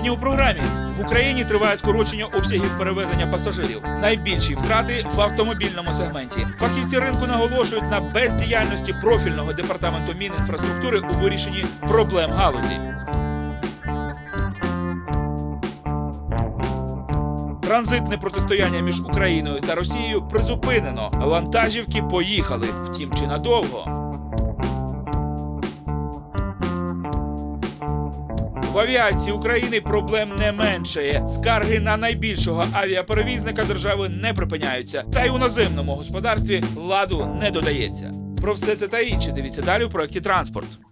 Сьогодні у програмі в Україні триває скорочення обсягів перевезення пасажирів. Найбільші втрати в автомобільному сегменті. Фахівці ринку наголошують на бездіяльності профільного департаменту Мінінфраструктури у вирішенні проблем галузі. Транзитне протистояння між Україною та Росією призупинено. Вантажівки поїхали. Втім, чи надовго? Авіації України проблем не меншає. Скарги на найбільшого авіаперевізника держави не припиняються. Та й у наземному господарстві ладу не додається. Про все це та інше дивіться далі в проєкті Транспорт.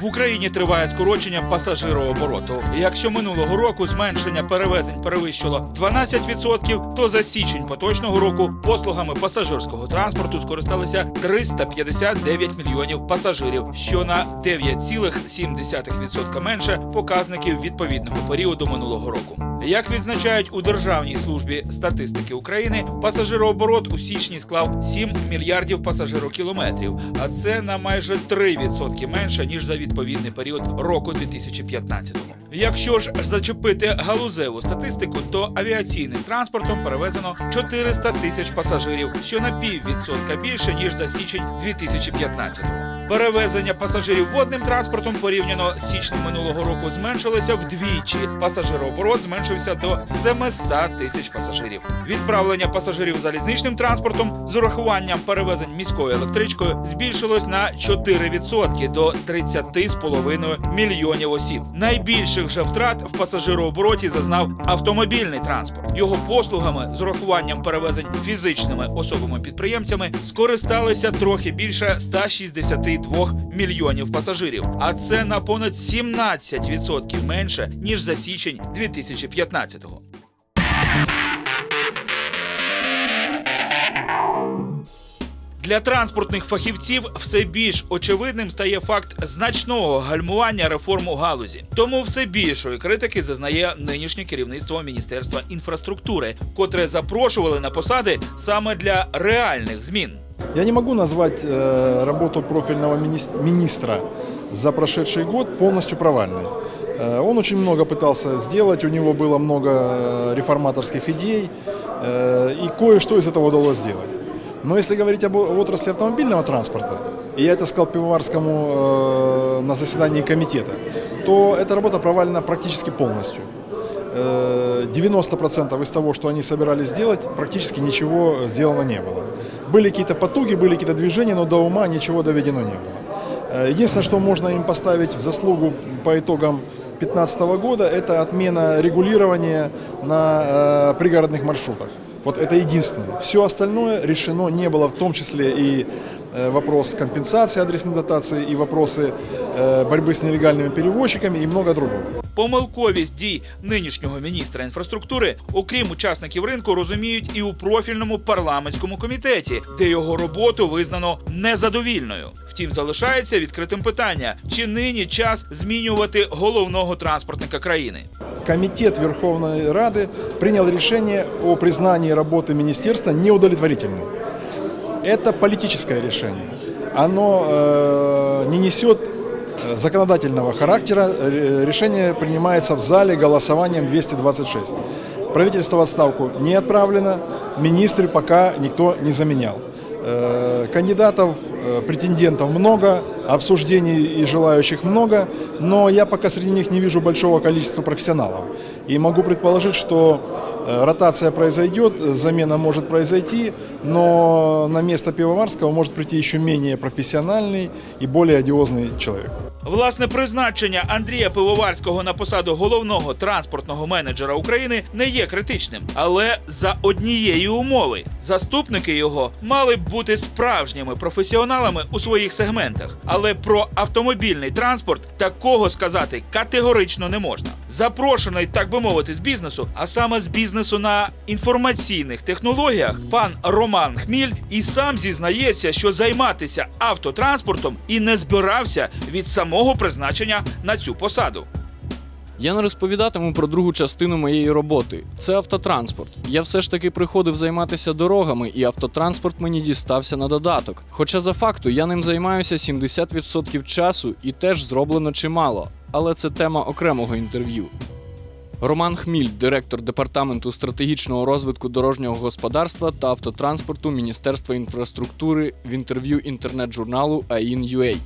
В Україні триває скорочення пасажирообороту. Якщо минулого року зменшення перевезень перевищило 12%, то за січень поточного року послугами пасажирського транспорту скористалися 359 мільйонів пасажирів, що на 9,7% менше показників відповідного періоду минулого року. Як відзначають у Державній службі статистики України, пасажирооборот у січні склав 7 мільярдів пасажирокілометрів, а це на майже 3% менше ніж за відповідний період року 2015-го. Якщо ж зачепити галузеву статистику, то авіаційним транспортом перевезено 400 тисяч пасажирів, що на піввідсотка більше ніж за січень 2015-го. Перевезення пасажирів водним транспортом порівняно з січнем минулого року зменшилося вдвічі. Пасажирооборот зменшився до 700 тисяч пасажирів. Відправлення пасажирів залізничним транспортом з урахуванням перевезень міською електричкою збільшилось на 4% до 30,5 мільйонів осіб. Найбільших же втрат в пасажирообороті зазнав автомобільний транспорт. Його послугами з урахуванням перевезень фізичними особами-підприємцями скористалися трохи більше 162 мільйонів пасажирів, а це на понад 17% менше ніж за січень 2015-го. Для транспортних фахівців все більш очевидним стає факт значного гальмування реформ у галузі. Тому все більшої критики зазнає нинішнє керівництво Міністерства інфраструктури, котре запрошували на посади саме для реальних змін. Я не могу назвать э, работу профильного минис- министра за прошедший год полностью провальной. Э, он очень много пытался сделать, у него было много э, реформаторских идей, э, и кое-что из этого удалось сделать. Но если говорить об отрасли автомобильного транспорта, и я это сказал Пивоварскому э, на заседании комитета, то эта работа провалена практически полностью. Э, 90% из того, что они собирались сделать, практически ничего сделано не было. Были какие-то потуги, были какие-то движения, но до ума ничего доведено не было. Э, Единственное, что можно им поставить в заслугу по итогам 2015 года, это отмена регулирования на э, пригородных маршрутах. Вот это единственное. Все остальное решено не было, в том числе и э, вопрос компенсации адресной дотации, и вопросы э, борьбы с нелегальными перевозчиками, и много другого. Помилковість дій нинішнього міністра інфраструктури, окрім учасників ринку, розуміють і у профільному парламентському комітеті, де його роботу визнано незадовільною. Втім, залишається відкритим питання: чи нині час змінювати головного транспортника країни? Комитет Верховной Рады принял решение о признании работы министерства неудовлетворительной. Это политическое решение. Оно э, не несет э, законодательного характера. Ре- Решение принимается в зале голосованием 226. Правительство в отставку не отправлено, министры пока никто не заменял. Э, Кандидатов, э, претендентов много, обсуждений и желающих много, но я пока среди них не вижу большого количества профессионалов. И могу предположить, что э, ротация произойдет, замена может произойти, но на место Пивоварского может прийти еще менее профессиональный и более одиозный человек. Власне призначення Андрія Пивоварського на посаду головного транспортного менеджера України не є критичним, але за однієї умови заступники його мали б бути справжніми професіоналами у своїх сегментах. Але про автомобільний транспорт такого сказати категорично не можна. Запрошений, так би мовити, з бізнесу, а саме з бізнесу на інформаційних технологіях, пан Роман Хміль і сам зізнається, що займатися автотранспортом і не збирався від самого призначення на цю посаду. Я не розповідатиму про другу частину моєї роботи. Це автотранспорт. Я все ж таки приходив займатися дорогами, і автотранспорт мені дістався на додаток. Хоча за факту я ним займаюся 70% часу і теж зроблено чимало. Але це тема окремого інтерв'ю. Роман Хміль, директор департаменту стратегічного розвитку дорожнього господарства та автотранспорту Міністерства інфраструктури в інтерв'ю інтернет-журналу AIN.UA.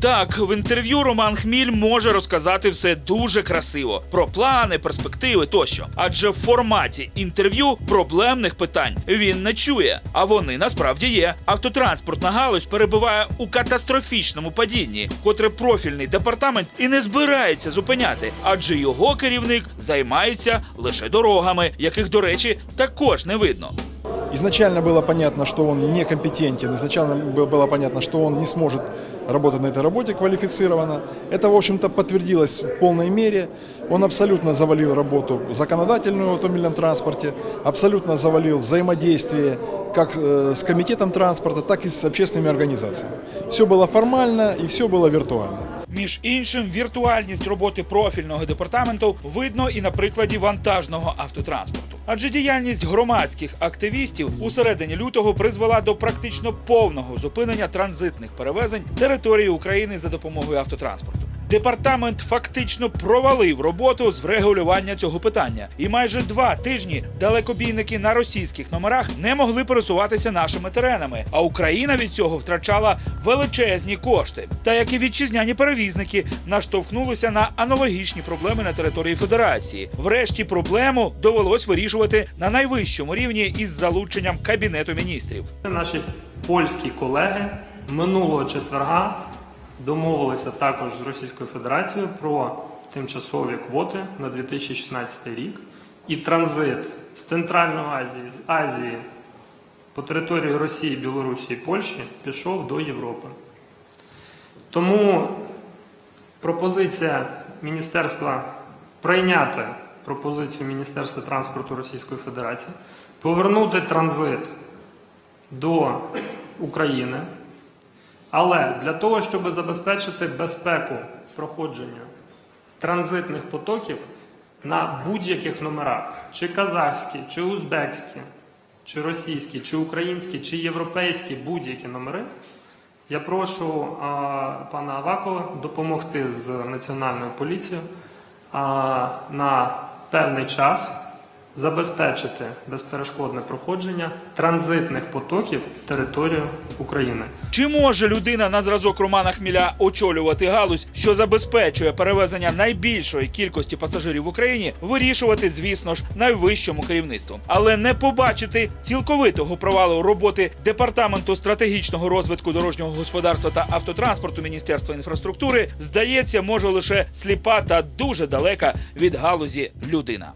Так, в інтерв'ю Роман Хміль може розказати все дуже красиво про плани, перспективи тощо. Адже в форматі інтерв'ю проблемних питань він не чує. А вони насправді є. Автотранспортна галузь перебуває у катастрофічному падінні, котре профільний департамент і не збирається зупиняти, адже його керівник займається лише дорогами, яких, до речі, також не видно. Изначально было понятно, что он некомпетентен, изначально бы- было понятно, что он не сможет работать на этой работе квалифицированно. Это, в общем-то, подтвердилось в полной мере. Он абсолютно завалил работу законодательную в автомобильном транспорте, абсолютно завалил взаимодействие как э, с комитетом транспорта, так и с общественными организациями. Все было формально и все было виртуально. Між іншим, віртуальність роботи профільного департаменту видно і на прикладі вантажного автотранспорту. Адже діяльність громадських активістів у середині лютого призвела до практично повного зупинення транзитних перевезень території України за допомогою автотранспорту. Департамент фактично провалив роботу з врегулювання цього питання, і майже два тижні далекобійники на російських номерах не могли пересуватися нашими теренами. А Україна від цього втрачала величезні кошти. Та як і вітчизняні перевізники наштовхнулися на аналогічні проблеми на території Федерації. Врешті проблему довелось вирішувати на найвищому рівні із залученням кабінету міністрів. Наші польські колеги минулого четверга домовилися також з Російською Федерацією про тимчасові квоти на 2016 рік і транзит з Центральної Азії, з Азії по території Росії, Білорусі і Польщі пішов до Європи. Тому пропозиція міністерства прийняти пропозицію Міністерства транспорту Російської Федерації, повернути транзит до України. Але для того, щоб забезпечити безпеку проходження транзитних потоків на будь-яких номерах, чи казахські, чи узбекські, чи російські, чи українські, чи європейські будь-які номери, я прошу а, пана Авакова допомогти з національною поліцією а, на певний час забезпечити безперешкодне проходження транзитних потоків територію України. Чи може людина на зразок Романа Хміля очолювати галузь, що забезпечує перевезення найбільшої кількості пасажирів в Україні, вирішувати, звісно ж, найвищому керівництву, але не побачити цілковитого провалу роботи департаменту стратегічного розвитку дорожнього господарства та автотранспорту Міністерства інфраструктури здається, може лише сліпа та дуже далека від галузі людина.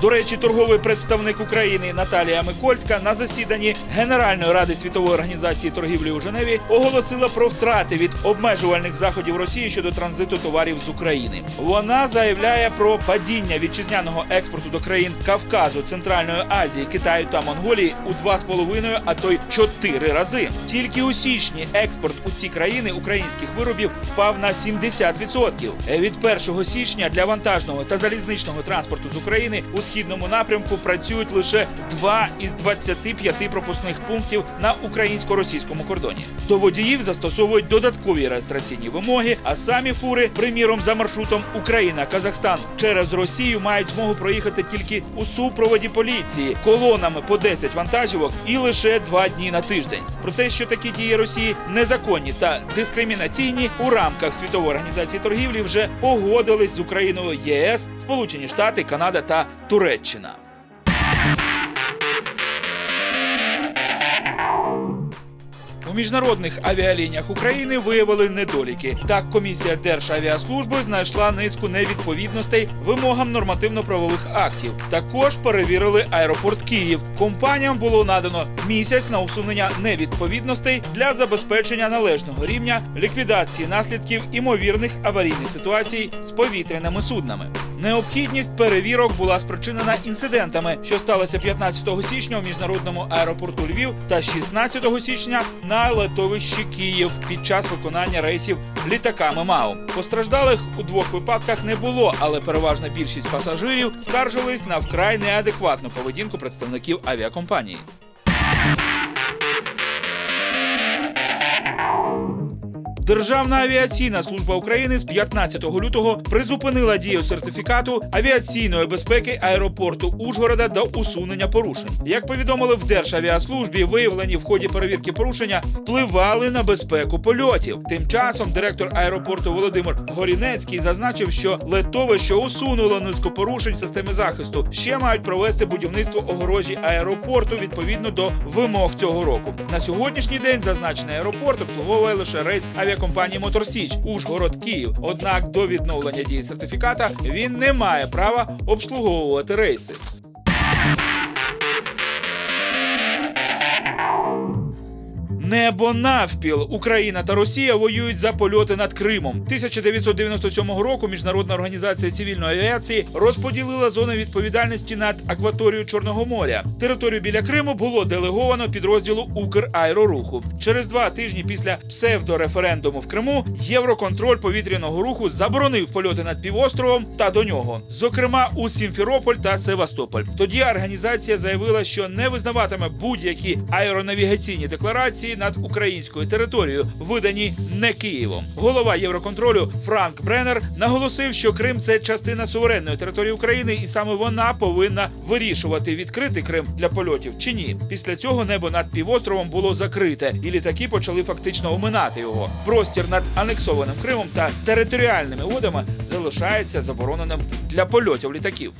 До речі, торговий представник України Наталія Микольська на засіданні Генеральної ради світової організації торгівлі у Женеві оголосила про втрати від обмежувальних заходів Росії щодо транзиту товарів з України. Вона заявляє про падіння вітчизняного експорту до країн Кавказу, Центральної Азії, Китаю та Монголії у 2,5, а то й 4 рази. Тільки у січні експорт у ці країни українських виробів впав на 70%. Від 1 січня для вантажного та залізничного транспорту з України у східному напрямку працюють лише два із 25 пропускних пунктів на українсько-російському кордоні. До водіїв застосовують додаткові реєстраційні вимоги, а самі фури, приміром, за маршрутом Україна-Казахстан через Росію мають змогу проїхати тільки у супроводі поліції колонами по 10 вантажівок і лише два дні на тиждень. Про те, що такі дії Росії незаконні та дискримінаційні у рамках світової організації торгівлі вже погодились з Україною ЄС, Сполучені Штати, Канада та Туреччина. У міжнародних авіалініях України виявили недоліки. Так, комісія Державіаслужби знайшла низку невідповідностей вимогам нормативно-правових актів. Також перевірили аеропорт Київ. Компаніям було надано місяць на усунення невідповідностей для забезпечення належного рівня ліквідації наслідків імовірних аварійних ситуацій з повітряними суднами. Необхідність перевірок була спричинена інцидентами, що сталося 15 січня у міжнародному аеропорту Львів та 16 січня на летовищі Київ під час виконання рейсів літаками МАУ. Постраждалих у двох випадках не було, але переважна більшість пасажирів скаржились на вкрай неадекватну поведінку представників авіакомпанії. Державна авіаційна служба України з 15 лютого призупинила дію сертифікату авіаційної безпеки аеропорту Ужгорода до усунення порушень. Як повідомили в Державіаслужбі, виявлені в ході перевірки порушення впливали на безпеку польотів. Тим часом директор аеропорту Володимир Горінецький зазначив, що летовище усунуло низку порушень в системі захисту. Ще мають провести будівництво огорожі аеропорту відповідно до вимог цього року. На сьогоднішній день зазначений аеропорт обслуговує лише рейс авіакомпанії Моторсіч Ужгород Київ. Однак до відновлення дії сертифіката він не має права обслуговувати рейси. Небо навпіл. Україна та Росія воюють за польоти над Кримом. 1997 року Міжнародна організація цивільної авіації розподілила зони відповідальності над акваторією Чорного моря. Територію біля Криму було делеговано підрозділу Украероруху. Через два тижні після псевдореферендуму в Криму Євроконтроль повітряного руху заборонив польоти над півостровом та до нього, зокрема у Сімферополь та Севастополь. Тоді організація заявила, що не визнаватиме будь-які аеронавігаційні декларації над українською територією, видані не Києвом. Голова Євроконтролю Франк Бреннер наголосив, що Крим це частина суверенної території України, і саме вона повинна вирішувати, відкрити Крим для польотів чи ні. Після цього небо над півостровом було закрите, і літаки почали фактично оминати його. Простір над анексованим Кримом та територіальними водами залишається забороненим для польотів літаків.